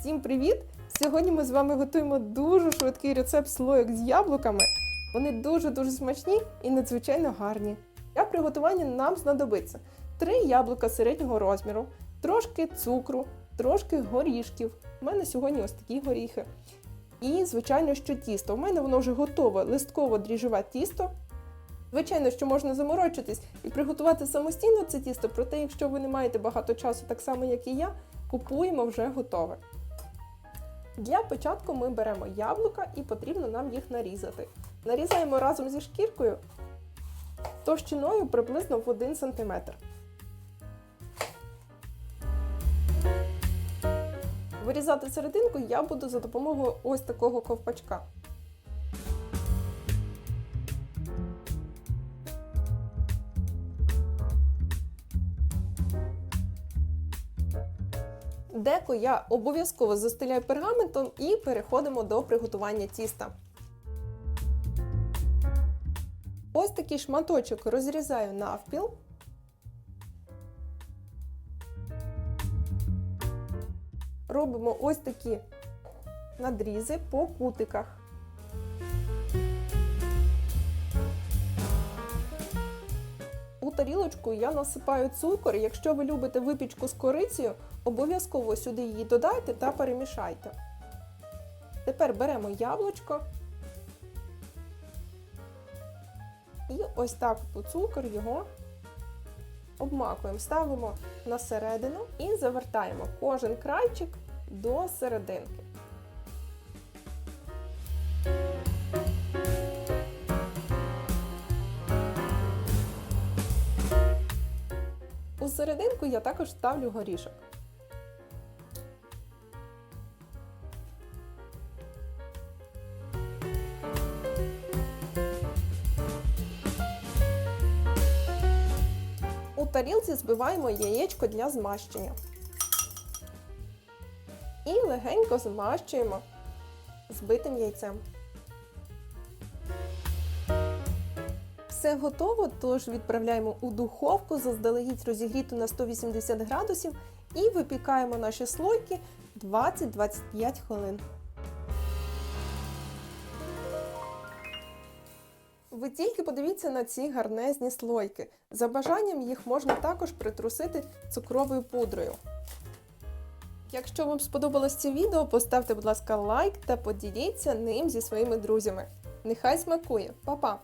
Всім привіт! Сьогодні ми з вами готуємо дуже швидкий рецепт слоїк з яблуками. Вони дуже-дуже смачні і надзвичайно гарні. Для приготування нам знадобиться 3 яблука середнього розміру, трошки цукру, трошки горішків. У мене сьогодні ось такі горіхи. І, звичайно, що тісто. У мене воно вже готове листково-дріжджеве тісто. Звичайно, що можна заморочитись і приготувати самостійно це тісто, проте, якщо ви не маєте багато часу, так само як і я, купуємо вже готове. Для початку ми беремо яблука і потрібно нам їх нарізати. Нарізаємо разом зі шкіркою товщиною приблизно в 1 см. Вирізати серединку я буду за допомогою ось такого ковпачка. Деко я обов'язково застеляю пергаментом і переходимо до приготування тіста. Ось такий шматочок розрізаю навпіл. Робимо ось такі надрізи по кутиках. Тарілочку я насипаю цукор. Якщо ви любите випічку з корицею, обов'язково сюди її додайте та перемішайте. Тепер беремо яблучко і ось так по цукор його обмакуємо, ставимо на середину і завертаємо кожен крайчик до серединки. У серединку я також ставлю горішок. У тарілці збиваємо яєчко для змащення. І легенько змащуємо збитим яйцем. Все готово, тож відправляємо у духовку заздалегідь розігріту на 180 градусів і випікаємо наші слойки 20-25 хвилин. Ви тільки подивіться на ці гарнезні слойки. За бажанням їх можна також притрусити цукровою пудрою. Якщо вам сподобалось це відео, поставте, будь ласка, лайк та поділіться ним зі своїми друзями. Нехай смакує! Па-па!